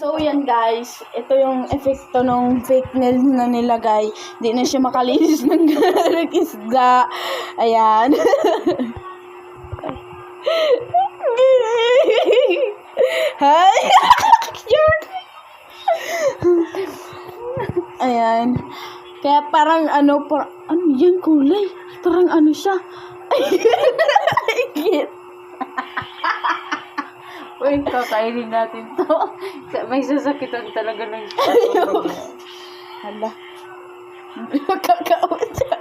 So yan guys, ito yung epekto ng fake nail na nilagay. Di na siya makalinis ng isda. Ayan. Hi! Ayan. Kaya parang ano, par ano yan kulay? Parang ano siya. Uy, kakainin natin to. May sasakitan talaga ng Hala. Makakaot siya.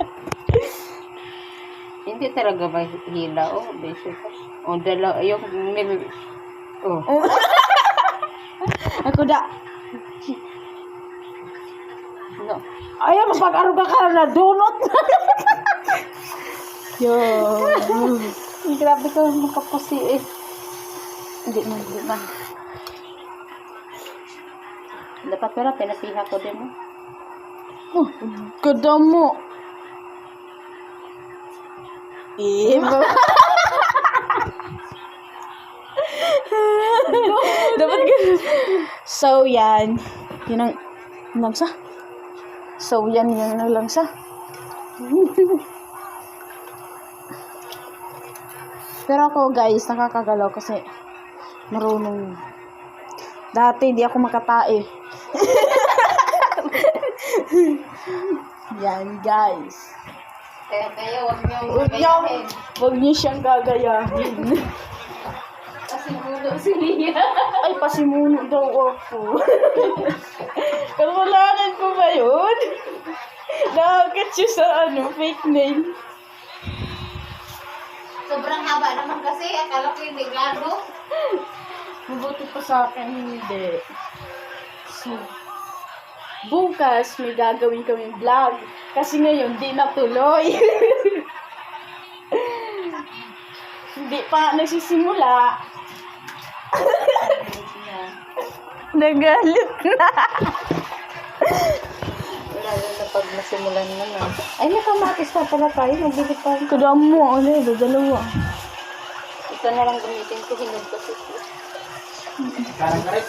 Hindi talaga ba hila? Oh, beso pa. O, dalawa. Yung, may, oh. Ako da. No. Ayaw, mapag-aruga ka na donut. Yo. Grabe ka makapusi eh. Hindi man, hindi man. Dapat pala, pinasiha ko din mo. Oh, ganda mo. Eh, Dapat ganun. So, yan. Yun ang langsa. So, yan yun ang langsa. Pero ako, guys, nakakagalaw kasi marunong. Dati, di ako makatae. yan, guys. Kaya kaya huwag niyo Huwag niyo, huwag niyo siyang gagayahin. Kasi mulo si Lia. Ay, pasimuno daw ako. Kasalanan ko ba yun? Nakagat siya sa ano, fake nail. Sobrang haba naman kasi. Akala ko hindi gago. Mabuti pa sa akin, hindi. So, bukas may gagawin kaming vlog. Kasi ngayon, di natuloy. hindi pa nagsisimula. Nagalit na. Wala na na. Ay, may kamatis pa pala tayo. Magbili pa. Kadam mo, ano yun, dalawa. Ito na lang gamitin ko. Hinog kasi. Karang karit.